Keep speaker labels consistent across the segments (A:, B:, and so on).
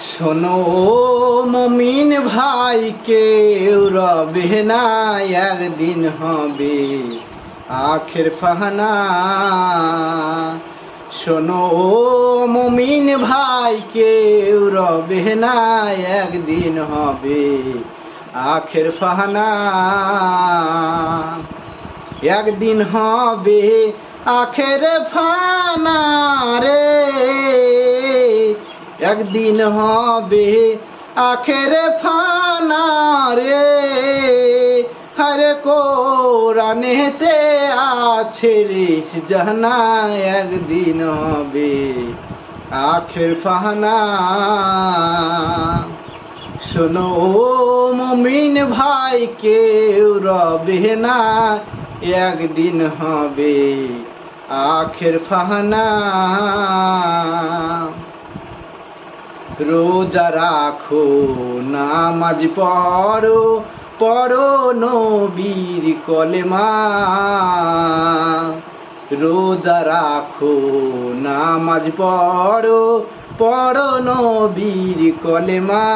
A: শোনো মমিন ভাই, কেউ রবে না, একদিন হবে আখের ফাহানা। শোনো মমিন ভাই, কেউ রবে না, একদিন হবে আখের ফাহানা। একদিন হবে আখের ফানা রে। একদিন হবে আখের ফানা রে। হরে কোরআনেতে আছে রে জানা, একদিন হবে আখের ফাহানা শোনো মমিন ভাই, কেউ রবে না, একদিন হবে আখের ফাহানা রোজা রাখো, নামাজ পড়ো পড়ো নবীর কলেমা। রোজা রাখো, নামাজ পড়ো পড়ো নবীর কলেমা।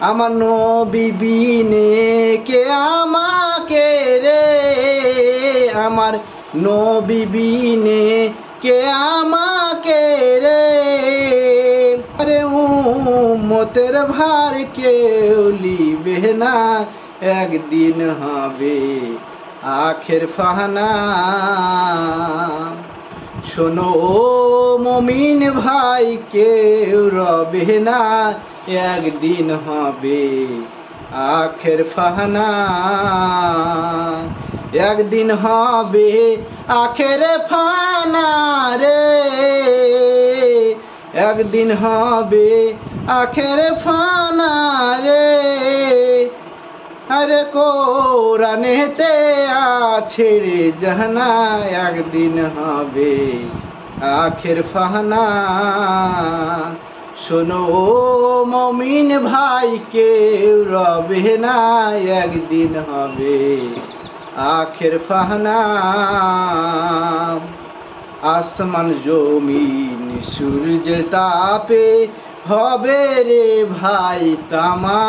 A: আমার নবী বিনে কে আমাকে রে? আমার নবী বিনে কে আমাকে উম্মতের ভার কেউ লিবে না, একদিন হবে আখের ফাহানা। শোনো ও মমিন ভাই, কেউ রবে না, একদিন হবে আখের ফাহানা। একদিন হবে আখের ফানা রে, একদিন হবে আখের ফানা রে, আরে কোরআনেতে আছে রে, জাহানা একদিন হবে। আখের ফাহানা শোনো মমিন ভাই, কেউ রবে না একদিন হবে। আখের ফাহানা আসমান জমিন সূর্যের তাপে হবে রে ভাই তামা।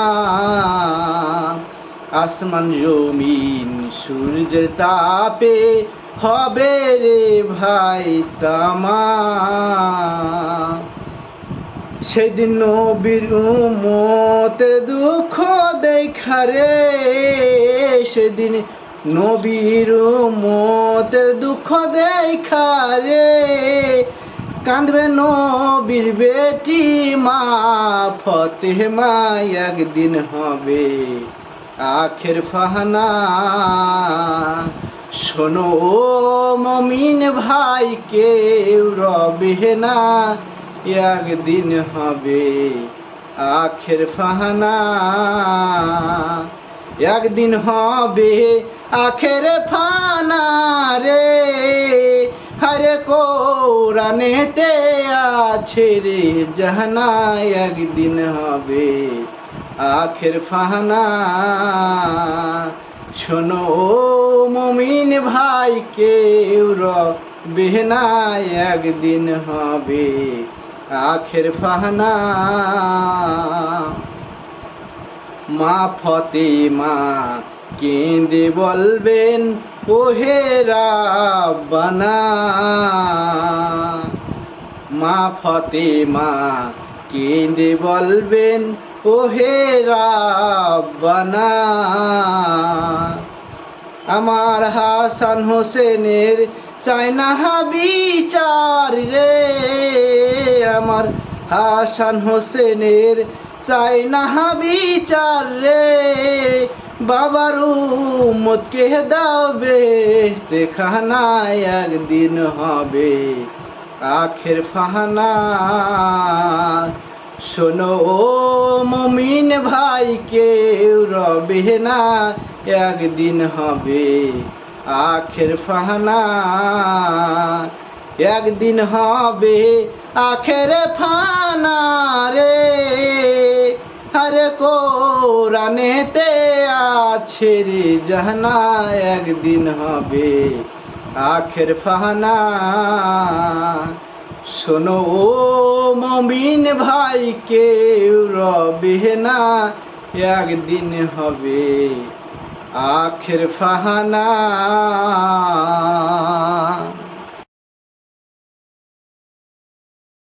A: আসমান জমিন সূর্যের তাপে হবে রে ভাই তামা। সেদিন নবীর উম্মতের দুঃখ দেখারে সেদিন নবীর মত দুঃখ দেখা রে। কাঁদবে নবীর বেটি মা ফতেমা একদিন হবে আখের ফাহানা। শোনো ও মমিন ভাই, কেউ রবে না, একদিন হবে আখের ফাহানা। একদিন হবে আখের ফানা রে। হরে কোরআনেতে আছে রে জাহানা, একদিন হবে আখের ফাহানা শোনো ও মমিন ভাই, কেউ রবে না, একদিন হবে আখের ফাহানা মা ফতে মা কেঁদে বলবেন, ওহে রাব্বানা। মা ফতে মা কেঁদে বলবেন, ওহে রাব্বানা। আমার হাসান হোসেনের চাই না বিচার রে। আমার হাসান হোসেনের চাই না বিচার রে। বাবার উম্মতকে দাবে দেখানা একদিন হবে আখের ফাহানা। শোনো ও মমিন ভাই, কেউ রবে না, একদিন হবে আখের ফাহানা। একদিন হবে আখের ফানা রে। হরে কোরআনেতে আছে রে জাহানা, একদিন হবে আখের ফাহানা। শোনো ও মমিন ভাই, কেউ রবে না, একদিন হবে আখের ফাহানা।